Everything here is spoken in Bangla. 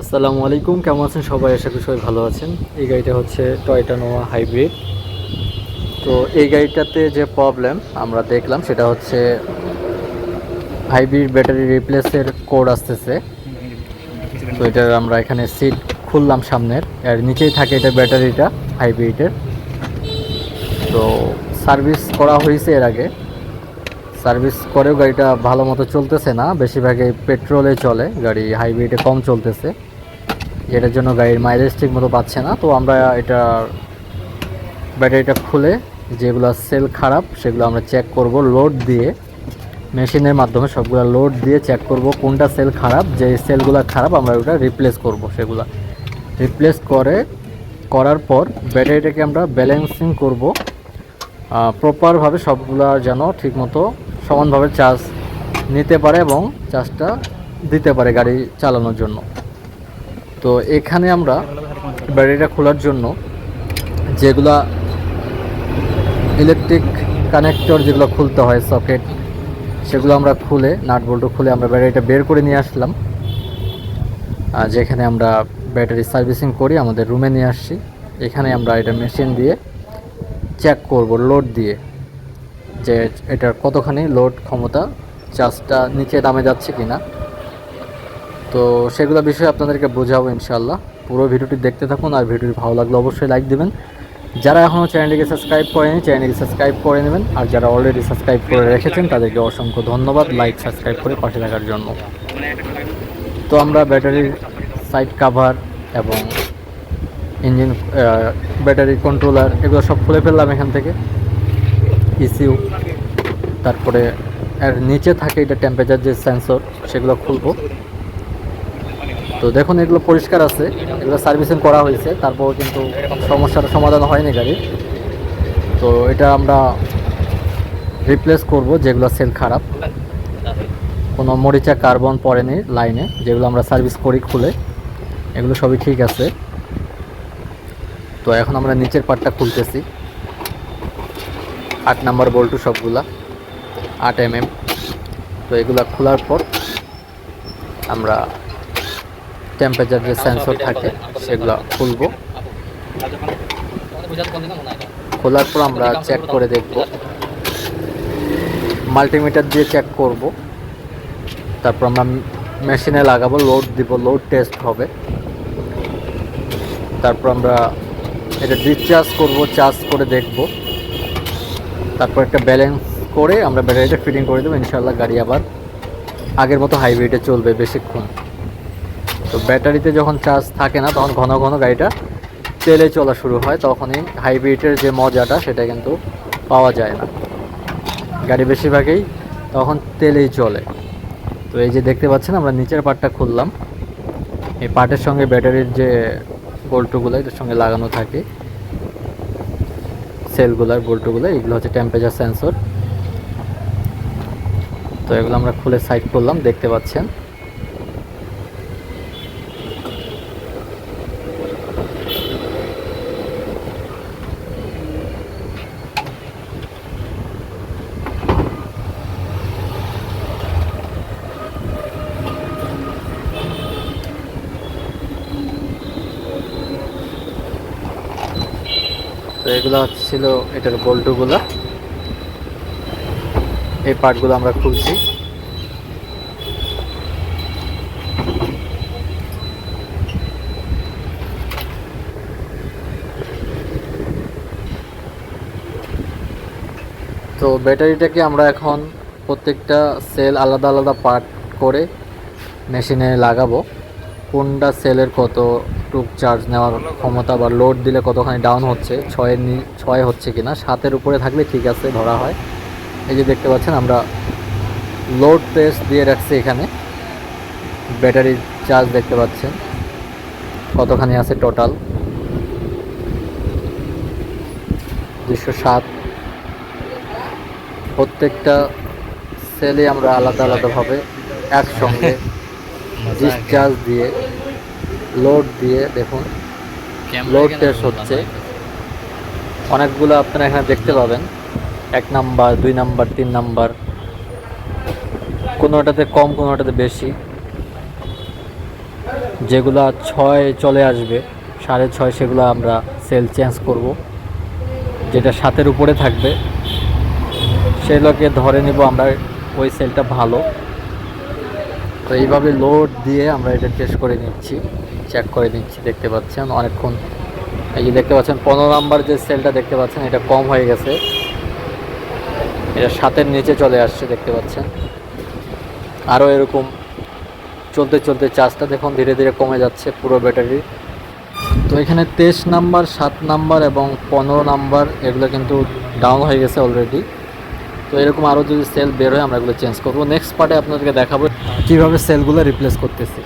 আসসালামু আলাইকুম কেমন আছেন সবাই? আশা করি সবাই ভালো আছেন। এই গাড়িটা হচ্ছে টয়টা নোয়া হাইব্রিড তো এই গাড়িটাতে যে প্রবলেম আমরা দেখলাম সেটা হচ্ছে হাইব্রিড ব্যাটারি রিপ্লেসের কোড আসতেছে। তো এটার আমরা এখানে সিট খুললাম সামনের। আর নিচেই থাকে এটা ব্যাটারিটা হাইব্রিডের তো সার্ভিস করা হয়েছে এর আগে। সার্ভিস করেও গাড়িটা ভালো মতো চলতেছে না। বেশিরভাগই পেট্রোলে চলে, গাড়ি হাইব্রিডে কম চলতেছে। যেটার জন্য গাড়ির মাইলেজ ঠিক মতো পাচ্ছে না। তো আমরা এটা ব্যাটারিটা খুলে যেগুলো সেল খারাপ, সেগুলো আমরা চেক করব লোড দিয়ে। মেশিনের মাধ্যমে সবগুলো লোড দিয়ে চেক করব কোনটা সেল খারাপ যে সেলগুলো খারাপ আমরা ওটা রিপ্লেস করব সেগুলো। রিপ্লেস করে, করার পর ব্যাটারিটাকে আমরা ব্যালেন্সিং করব। প্রপারভাবে সবগুলা যেন ঠিকমতো সমানভাবে চার্জ নিতে পারে এবং চার্জটা দিতে পারে গাড়ি চালানোর জন্য। তো এখানে আমরা ব্যাটারিটা খোলার জন্য যেগুলা ইলেকট্রিক কানেক্টর যেগুলো খুলতে হয় সকেট সেগুলো আমরা খুলে নাট বল্টু খুলে আমরা ব্যাটারিটা বের করে নিয়ে আসলাম। আর যেখানে আমরা ব্যাটারি সার্ভিসিং করি, আমাদের রুমে নিয়ে আসছি। এখানে আমরা এটা মেশিন দিয়ে চেক করব লোড দিয়ে। যে এটার কতখানি লোড ক্ষমতা চার্জটা নিচে নামে যাচ্ছে কি না তো সেগুলো বিষয়ে আপনাদেরকে বোঝাবো ইনশাল্লাহ পুরো ভিডিওটি দেখতে থাকুন আর ভিডিওটি ভালো লাগলে অবশ্যই লাইক দেবেন। যারা এখনও চ্যানেলটিকে সাবস্ক্রাইব করেনি চ্যানেলটিকে সাবস্ক্রাইব করে নেবেন। আর যারা অলরেডি সাবস্ক্রাইব করে রেখেছেন, তাদেরকে অসংখ্য ধন্যবাদ লাইক সাবস্ক্রাইব করে পাশে থাকার জন্য। তো আমরা ব্যাটারির সাইড কাভার এবং ইঞ্জিন ব্যাটারি কন্ট্রোলার এগুলো সব খুলে ফেললাম এখান থেকে। ইসিউ তারপরে এর নিচে থাকে এটা টেম্পারেচার যে সেন্সর সেগুলো খুলবো। তো দেখুন, এগুলো পরিষ্কার আছে, এগুলো সার্ভিসিং করা হয়েছে তারপর কিন্তু সমস্যার সমাধান হয়নি গাড়ির তো এটা আমরা রিপ্লেস করব, যেগুলো সেল খারাপ। কোনো মরিচা কার্বন পড়েনি লাইনে যেগুলো আমরা সার্ভিস করি খুলে, এগুলো সবই ঠিক আছে। তো এখন আমরা নিচের পার্টটা খুলতেছি। আট নাম্বার বল্টু সবগুলা, আট এম এম তো এগুলা খোলার পর আমরা টেম্পারেচার যে সেন্সর থাকে, সেগুলো খুলবো। খোলার পর আমরা চেক করে দেখব। মাল্টিমিটার দিয়ে চেক করব। তারপর আমরা মেশিনে লাগাবো লোড দিব লোড টেস্ট হবে। তারপর আমরা এটা ডিসচার্জ করব চার্জ করে দেখব। তারপর একটা ব্যালেন্স করে আমরা ব্যাটারিটা ফিটিং করে দেবো ইনশাল্লাহ গাড়ি আবার আগের মতো হাইব্রিডে চলবে বেশিক্ষণ। তো ব্যাটারিতে যখন চার্জ থাকে না, তখন ঘন ঘন গাড়িটা তেলে চলা শুরু হয়, তখনই হাইব্রিডের যে মজাটা, সেটা কিন্তু পাওয়া যায় না। গাড়ি বেশিরভাগই তখন তেলেই চলে। তো এই যে দেখতে পাচ্ছেন, আমরা নিচের পার্টটা খুললাম। এই পার্টের সঙ্গে ব্যাটারির যে বল্টুগুলো এটার সঙ্গে লাগানো থাকে। সেলগুলার বোল্টগুলো এগুলো হচ্ছে টেম্পারেচার সেন্সর তো এগুলো আমরা খুলে সাইড করলাম দেখতে পাচ্ছেন। তো এগুলো ছিল এটার বল্টুগুলো এই পার্টগুলো আমরা খুলছি তো ব্যাটারিটাকে আমরা এখন প্রত্যেকটা সেল আলাদা আলাদা পার্ট করে মেশিনে লাগাবো? কোনটা সেলের কত টুক চার্জ নেওয়ার ক্ষমতা বা লোড দিলে কতখানি ডাউন হচ্ছে ছয়ের নি, ছয় হচ্ছে কি না সাতের উপরে থাকলে ঠিক আছে, ধরা হয়। এই যে দেখতে পাচ্ছেন, আমরা লোড টেস্ট দিয়ে রাখছি এখানে। ব্যাটারির চার্জ দেখতে পাচ্ছেন, কতখানি আছে টোটাল? দুশো সাত। প্রত্যেকটা সেলে আমরা আলাদা আলাদাভাবে একসঙ্গে ডিসচার্জ দিয়ে লোড দিয়ে দেখুন। লোড টেস্ট হচ্ছে। অনেকগুলো আপনারা এখানে দেখতে পাবেন। এক নাম্বার দুই নাম্বার তিন নাম্বার কোনোটাতে কম কোনোটাতে বেশি। যেগুলা ছয় চলে আসবে সাড়ে ছয় সেগুলো আমরা সেল চেঞ্জ করব। যেটা সাতের উপরে থাকবে সেগুলোকে ধরে নিব আমরা ওই সেলটা ভালো। তো এইভাবে লোড দিয়ে আমরা এটা টেস্ট করে নিচ্ছি চেক করে নিচ্ছি, দেখতে পাচ্ছেন অনেকক্ষণ। এই যে দেখতে পাচ্ছেন, পনেরো নাম্বার যে সেলটা দেখতে পাচ্ছেন, এটা কম হয়ে গেছে। এটা সাতের নিচে চলে আসছে, দেখতে পাচ্ছেন। আরও এরকম চলতে চলতে চার্জটা দেখুন, ধীরে ধীরে কমে যাচ্ছে পুরো ব্যাটারি। তো এখানে তেইশ নাম্বার, সাত নাম্বার এবং পনেরো নাম্বার, এগুলো কিন্তু ডাউন হয়ে গেছে অলরেডি তো এরকম আরও যদি সেল বের হয়, আমরা এগুলো চেঞ্জ করব। নেক্সট পার্টে আপনাদেরকে দেখাবো কীভাবে সেলগুলো রিপ্লেস করতেছি।